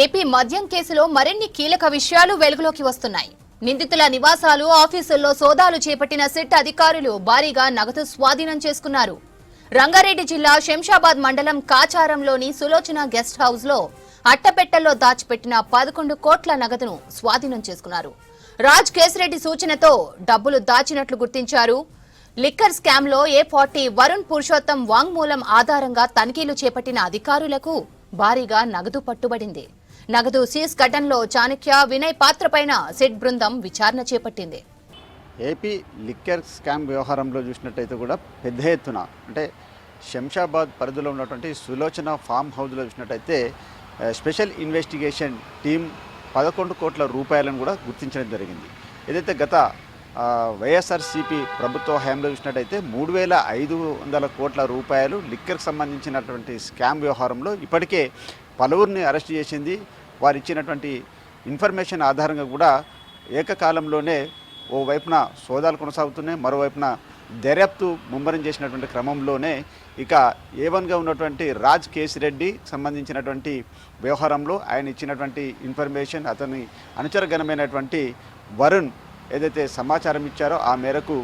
AP మద్యం కేసులో మరిన్ని కీలక విషయాలు వెలుగులోకి వస్తున్నాయి. నిందితుల నివాసాలు ఆఫీసుల్లో సోదాలు చేపట్టిన సిట్ అధికారులు భారీగా నగదు స్వాధీనం చేసుకున్నారు. రంగారెడ్డి జిల్లా శంషాబాద్ మండలం కాచారంలోని సులోచన గెస్ట్ హౌస్లో అట్టపెట్టల్లో దాచిపెట్టిన పదకొండు కోట్ల నగదును స్వాధీనం చేసుకున్నారు. రాజ్ కేసిరెడ్డి సూచనతో డబ్బులు దాచినట్లు గుర్తించారు. లిక్కర్ స్కామ్లో ఏ ఫార్టీ వరుణ్ పురుషోత్తం వాంగ్మూలం ఆధారంగా తనిఖీలు చేపట్టిన అధికారులకు భారీగా నగదు పట్టుబడింది. నగదు సీజ్ ఘటనలో చాణక్య వినయ్ పాత్రపైన సెట్ బృందం విచారణ చేపట్టింది. ఏపీ లిక్కర్ స్కామ్ వ్యవహారంలో చూసినట్టయితే కూడా పెద్ద ఎత్తున అంటే శంషాబాద్ పరిధిలో ఉన్నటువంటి సులోచన ఫామ్ హౌస్లో చూసినట్టయితే స్పెషల్ ఇన్వెస్టిగేషన్ టీం పదకొండు కోట్ల రూపాయలను కూడా గుర్తించడం జరిగింది. ఏదైతే గత వైఎస్ఆర్సీపీ ప్రభుత్వ హయాంలో చూసినట్టయితే మూడు వేల ఐదు వందల కోట్ల రూపాయలు లిక్కర్కి సంబంధించినటువంటి స్కామ్ వ్యవహారంలో ఇప్పటికే పలువురిని అరెస్ట్ చేసింది. వారు ఇచ్చినటువంటి ఇన్ఫర్మేషన్ ఆధారంగా కూడా ఏకకాలంలోనే ఓ వైపున సోదాలు కొనసాగుతున్నాయి మరోవైపున దర్యాప్తు ముమ్మరం చేసినటువంటి క్రమంలోనే ఇక ఏవన్గా ఉన్నటువంటి రాజ్ కేసిరెడ్డి సంబంధించినటువంటి వ్యవహారంలో ఆయన ఇచ్చినటువంటి ఇన్ఫర్మేషన్ అతని అనుచరగణమైనటువంటి వరుణ్ ఏదైతే సమాచారం ఇచ్చారో ఆ మేరకు